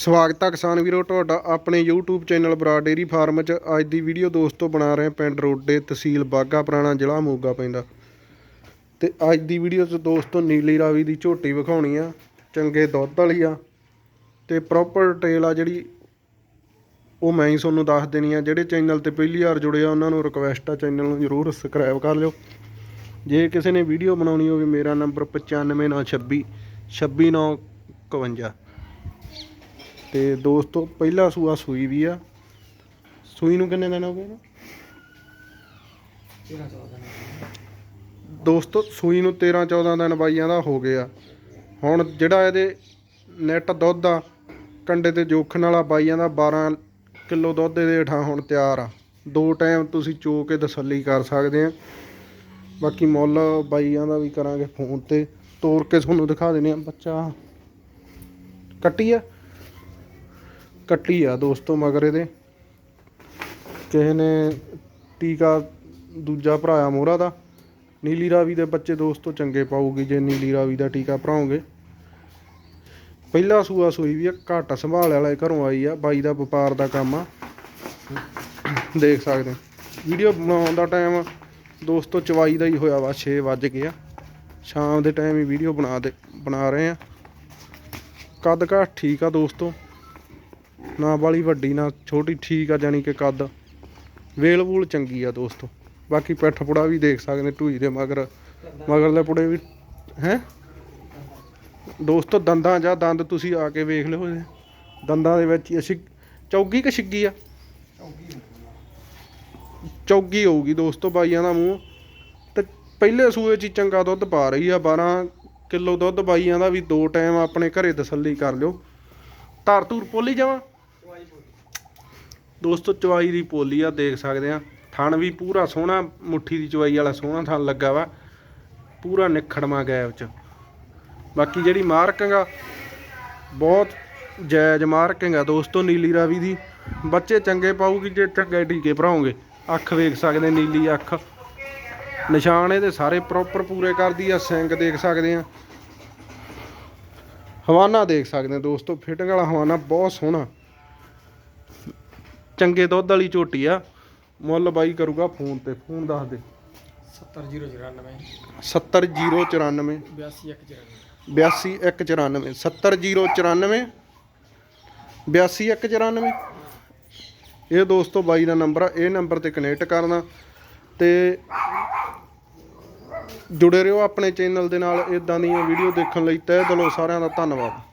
ਸਵਾਗਤ ਹੈ ਕਿਸਾਨ ਵੀਰੋ, ਤੁਹਾਡਾ ਆਪਣੇ YouTube channel Bara dairy farm 'ਚ। ਅੱਜ ਦੀ ਵੀਡੀਓ ਦੋਸਤੋ ਬਣਾ ਰਹੇ ਪਿੰਡ ਰੋਡੇ ਤਹਿਸੀਲ ਬਾਗਾ ਪੁਰਾਣਾ ਜ਼ਿਲ੍ਹਾ ਮੋਗਾ ਪੈਂਦਾ। ਤੇ ਅੱਜ ਦੀ ਵੀਡੀਓ 'ਚ ਦੋਸਤੋ ਨੀਲੀ ਰਾਵੀ ਦੀ ਝੋਟੀ ਵਿਖਾਉਣੀ ਆ, ਚੰਗੇ ਦੁੱਧ ਵਾਲੀ ਆ। ਤੇ ਪ੍ਰੋਪਰ ਟੇਲ ਆ ਜਿਹੜੀ ਉਹ ਮੈਂ ਹੀ ਤੁਹਾਨੂੰ ਦੱਸ ਦੇਣੀ ਆ। ਜਿਹੜੇ ਚੈਨਲ ਤੇ ਪਹਿਲੀ ਵਾਰ ਜੁੜੇ ਆ, ਉਹਨਾਂ ਨੂੰ ਰਿਕਵੈਸਟ ਆ ਚੈਨਲ ਨੂੰ ਜਰੂਰ ਸਬਸਕ੍ਰਾਈਬ ਕਰ ਲਿਓ। ਜੇ ਕਿਸੇ ਨੇ ਵੀਡੀਓ ਬਣਾਉਣੀ ਹੋਵੇ, ਮੇਰਾ ਨੰਬਰ 95926 26951 ਤੇ ਦੋਸਤੋ ਪਹਿਲਾ ਸੂਆ ਸੂਈ ਵੀ ਆ। ਸੂਈ ਨੂੰ ਕਿੰਨੇ ਦਿਨ ਹੋ ਗਏ ਨਾ ਦੋਸਤੋ ਸੂਈ ਨੂੰ 13 14 ਦਿਨ ਬਾਈਆਂ ਦਾ ਹੋ ਗਿਆ। ਹੁਣ ਜਿਹੜਾ ਇਹਦੇ ਨੈਟ ਦੁੱਧ ਆ ਕੰਡੇ ਤੇ ਜੋਖਣ ਵਾਲਾ ਬਾਈਆਂ ਦਾ 12 ਕਿਲੋ ਦੁੱਧ ਦੇ ਹੇਠਾਂ ਹੁਣ ਤਿਆਰ ਆ। ਦੋ ਟਾਈਮ ਤੁਸੀਂ ਚੋ ਕੇ ਤਸੱਲੀ ਕਰ ਸਕਦੇ ਆ। ਬਾਕੀ ਮੁੱਲ ਬਾਈਆਂ ਦਾ ਵੀ ਕਰਾਂਗੇ ਫੋਨ ਤੇ। ਤੋੜ ਕੇ ਤੁਹਾਨੂੰ ਦਿਖਾ ਦਿੰਦੇ ਆ ਬੱਚਾ। ਕੱਟੀ ਆ? ਕੱਟੀ ਆ ਦੋਸਤੋ ਮਗਰ ਇਹਦੇ। ਕਿਸੇ ਨੇ ਟੀਕਾ ਦੂਜਾ ਭਰਾਇਆ ਮੋਹਰਾ ਦਾ। ਨੀਲੀ ਰਾਵੀ ਦੇ ਬੱਚੇ ਦੋਸਤੋ ਚੰਗੇ ਪਾਉਗੀ ਜੇ ਨੀਲੀ ਰਾਵੀ ਦਾ ਟੀਕਾ ਭਰਾਉਂਗੇ ਪਹਿਲਾ ਸੂਆ ਸੂਈ ਵੀ ਆ, ਘੱਟ ਸੰਭਾਲ ਵਾਲੇ ਘਰੋਂ ਆਈ ਆ, ਬਾਈ ਦਾ ਵਪਾਰ ਦਾ ਕੰਮ ਆ। ਦੇਖ ਸਕਦੇ ਵੀਡੀਓ ਬਣਾਉਣ ਦਾ ਟਾਈਮ ਦੋਸਤੋ ਚਵਾਈ ਦਾ ਹੀ ਹੋਇਆ ਵਾ 6 ਵੱਜ ਗਿਆ ਸ਼ਾਮ ਦੇ ਟਾਈਮ ਹੀ ਵੀਡੀਓ ਬਣਾ ਦੇ, ਬਣਾ ਰਹੇ ਆ। ਕੱਦ ਘਾਟ ਠੀਕ ਆ ਦੋਸਤੋ। ਨਾ ਵਾਲੀ ਵੱਡੀ, ਨਾ ਛੋਟੀ, ਠੀਕ ਆ ਜਾਨੀ ਕਿ ਕੱਦ। ਵੇਲ ਵੂਲ ਚੰਗੀ ਆ ਦੋਸਤੋ। ਬਾਕੀ ਪਿੱਠ ਪੁੜਾ ਵੀ ਦੇਖ ਸਕਦੇ ਢੂਈ ਦੇ ਮਗਰ। ਮਗਰਲੇ ਪੁੜੇ ਵੀ, ਹੈ? ਦੋਸਤੋ, ਦੰਦਾਂ ਜਾਂ ਦੰਦ ਤੁਸੀਂ ਆ ਕੇ ਵੇਖ ਲਿਓ ਦੰਦਾਂ ਦੇ ਵਿੱਚ ਹੀ ਅਸੀਂ, ਚੌਗੀ ਕਿ ਛਿੱਗੀ ਆ? ਚੌਗੀ ਹੋਊਗੀ ਦੋਸਤੋ, ਬਾਈਆਂ ਦਾ ਮੂੰਹ। ਤੇ ਪਹਿਲੇ ਸੂਏ 'ਚ ਹੀ ਚੰਗਾ ਦੁੱਧ ਪਾ ਰਹੀ ਆ 12 ਕਿਲੋ ਦੁੱਧ ਬਾਈਆਂ ਦਾ ਵੀ ਦੋ ਟਾਈਮ ਆਪਣੇ ਘਰੇ ਤਸੱਲੀ ਕਰ ਲਿਓ। ਧਾਰ ਧੂਰ ਪੋਲੀ ਜਾਵਾਂ? ਦੋਸਤੋ, ਚਵਾਈ ਦੀ ਪੋਲੀ ਆ, ਦੇਖ ਸਕਦੇ ਆ। ਥਣ ਵੀ ਪੂਰਾ ਸੋਹਣਾ, ਮੁੱਠੀ ਦੀ ਚਵਾਈ ਵਾਲਾ ਸੋਹਣਾ ਥਣ ਲੱਗਾ ਵਾ। ਪੂਰਾ ਨਿਖੜਮਾ ਗੈਪ ਚ। ਬਾਕੀ ਜਿਹੜੀ ਮਾਰਕਿੰਗ ਆ, ਬਹੁਤ ਜਾਇਜ਼ ਮਾਰਕਿੰਗ ਆ ਦੋਸਤੋ, ਨੀਲੀ ਰਾਵੀ ਦੀ। ਬੱਚੇ ਚੰਗੇ ਪਾਊਗੀ ਜੇ ਚੰਗੇ ਟੀਕੇ ਭਰਾਉਂਗੇ। ਅੱਖ ਵੇਖ ਸਕਦੇ ਨੀਲੀ ਅੱਖ। ਨਿਸ਼ਾਨ ਇਹਦੇ ਸਾਰੇ ਪ੍ਰੋਪਰ ਪੂਰੇ ਕਰਦੀ ਆ ਸਿੰਗ ਦੇਖ ਸਕਦੇ ਆ। ਹਵਾਨਾ ਦੇਖ ਸਕਦੇ ਆ ਦੋਸਤੋ ਫਿਟਿੰਗ ਵਾਲਾ ਹਵਾਨਾ ਬਹੁਤ ਸੋਹਣਾ। ਚੰਗੇ ਦੁੱਧ ਵਾਲੀ ਝੋਟੀ ਆ ਮੁੱਲ ਬਾਈ ਕਰੂਗਾ ਫੋਨ ਤੇ ਫੋਨ ਦੱਸ ਦੇ। 70094 70094 82194 82194 70094 82194 ਇਹ ਦੋਸਤੋ ਬਾਈ ਦਾ ਨੰਬਰ ਆ ਇਹ ਨੰਬਰ ਤੇ ਕਨੈਕਟ ਕਰਨਾ ਤੇ ਜੁੜੇ ਰਹੋ ਆਪਣੇ ਚੈਨਲ ਦੇ ਨਾਲ ਇਦਾਂ ਦੀਆਂ ਵੀਡੀਓ ਦੇਖਣ ਲਈ ਤਹਿ ਦਿਲੋਂ ਸਾਰਿਆਂ ਦਾ ਧੰਨਵਾਦ।